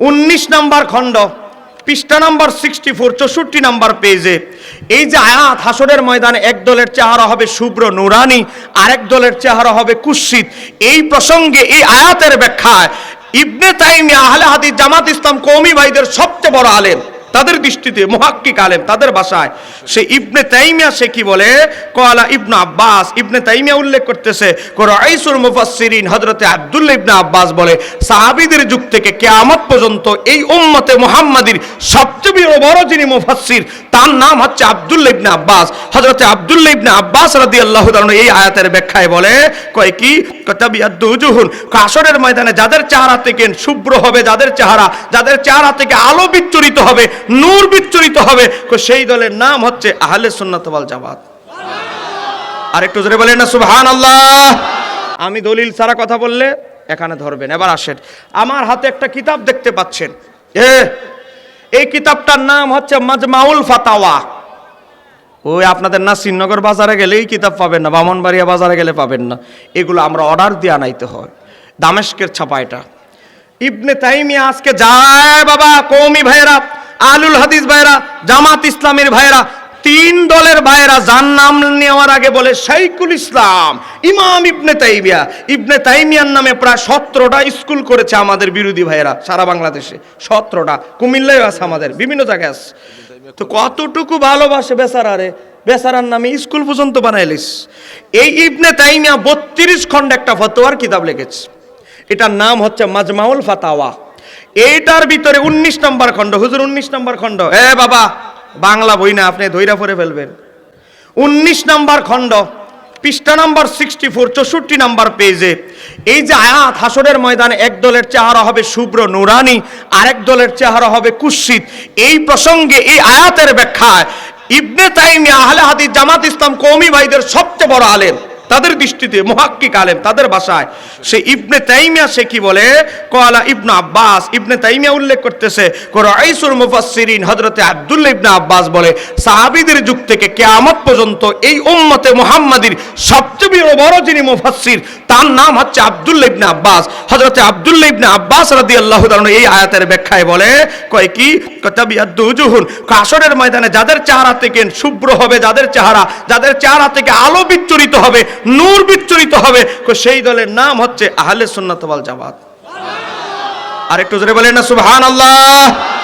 উনিশ নাম্বার খণ্ড, পৃষ্ঠা নাম্বার সিক্সটি ফোর চৌষট্টি নাম্বার পেজে এই যে আয়াত, হাসরের ময়দানে এক দলের চেহারা হবে শুভ্র নুরানি, আরেক দলের চেহারা হবে কুৎসিত। এই প্রসঙ্গে, এই আয়াতের ব্যাখ্যায় ইবনে তাইমি আহলে হাদিস জামাত ইসলাম কৌমি ভাইদের সবচেয়ে বড় আলেম। তাদের দৃষ্টিতে মুহাক্কিক আলেম তাদের ভাষায় সে ইবনে তাইমিয়া সে কি বলে? কলা ইবনে আব্বাস। ইবনে তাইমিয়া উল্লেখ করতেছে রাইসুল মুফাসসিরিন হযরতে আব্দুল্লাহ ইবনে আব্বাস বলে, সাহাবীদের যুগ থেকে কিয়ামত পর্যন্ত এই উম্মতে মুহাম্মাদির সবচেয়ে বড় যিনি মুফাসসির, তার নাম হচ্ছে আব্দুল্লাহ ইবনে আব্বাস। হযরতে আব্দুল্লাহ ইবনে আব্বাস রাদিয়াল্লাহু তাআলা এই আয়াতের ব্যাখ্যায় বলে, কয় কি? কতাবিয়াদ্দুজুহুন কাসরের ময়দানে যাদের চেহারা থেকে শুভ্র হবে, যাদের চেহারা যাদের চেহারা থেকে আলো বিচ্ছুরিত হবে নূর বিচ্ছুরিত হবে। সেই দলের নাম হচ্ছে আহলে সুন্নাত ওয়াল জামাত। আর একটু জোরে বলেন না, সুবহানাল্লাহ। আমি দলিল সারা কথা বললে এখানে ধরবেন। এবার আসেন। আমার হাতে একটা কিতাব দেখতে পাচ্ছেন। এ, এই কিতাবটার নাম হচ্ছে মাজমাউল ফাতাওয়া। ওই আপনাদের না শ্রীনগর বাজারে গেলে এই কিতাব পাবেন না, বামনবাড়িয়া বাজারে গেলে পাবেন না। এগুলো আমরা অর্ডার দিয়ে আনাইতে হয়। দামেস্কের ছাপা এটা। ইবনে তাইমিয়া আজকে যায় বাবা কৌমি ভাইরা আলুল হাদিস ভাইরা জামাত ইসলামের ভাইরা তিন দলের ভাইরা যার নাম নেওয়ার আগে বলে শাইকুল ইসলাম, ইমাম ইবনে তাইমিয়া। ইবনে তাইমিয়ার নামে প্রায় সতেরোটা স্কুল করেছে আমাদের বিরোধী ভাইরা সারা বাংলাদেশে, সতেরোটা। কুমিল্লায় আছে আমাদের, বিভিন্ন জায়গায় আছে। তো কতটুকু ভালোবাসে বেচারারে বেচারার নামে স্কুল পর্যন্ত বানাইলিস। এই ইবনে তাইমিয়া বত্রিশ খন্ড একটা ফতোয়ার কিতাব লিখেছে। এটার নাম হচ্ছে মাজমাউল ফাতাওয়া। এইটার ভিতরে উনিশ নম্বর খণ্ড। হুজুর, উনিশ নম্বর খণ্ড। এ বাবা, বাংলা বই না, আপনি ধৈরা পড়ে ফেলবেন। উনিশ নম্বর খণ্ড, পৃষ্ঠা নাম্বার সিক্সটি ফোর চৌষট্টি নাম্বার পেজে। এই যে আয়াত হাসরের ময়দানে এক দলের চেহারা হবে শুভ্র নুরানি, আরেক দলের চেহারা হবে কুৎসিত। এই প্রসঙ্গে, এই আয়াতের ব্যাখ্যায় ইবনে তাইমিয়া আহলে হাদিস জামাত ইসলাম কৌমি ভাইদের সবচেয়ে বড় আলেম। তাদের দৃষ্টিতে মুহাক্কিক আলেম তাদের ভাষায় সে ইবনে তাইমিয়া, সে কি বলে? কলা ইবনে আব্বাস। ইবনে তাইমিয়া উল্লেখ করতেছে রাইসুল মুফাসসিরিন হযরতে আব্দুল্লাহ ইবনে আব্বাস বলে, সাহাবীদের যুগ থেকে কিয়ামত পর্যন্ত এই উম্মতে মুহাম্মাদির সবচেয়ে বড় যিনি মুফাসসির, তার নাম হচ্ছে আব্দুল্লাহ ইবনে আব্বাস। হযরতে আব্দুল্লাহ ইবনে আব্বাস রাদিয়াল্লাহু তাআলা এই আয়াতের ব্যাখ্যায় বলে, কয় কি? কতাবিয়াদ্দুজুহুন কাসরের ময়দানে যাদের চেহারা থেকে শুভ্র হবে, যাদের চেহারা যাদের চেহারা থেকে আলো বিচ্ছুরিত হবে নূর বিচ্ছুরিত হবে। সেই দলের নাম হচ্ছে আহলে সুন্নাত ওয়াল জামাত। আর একটু জোরে বলেন না, সুবহানাল্লাহ।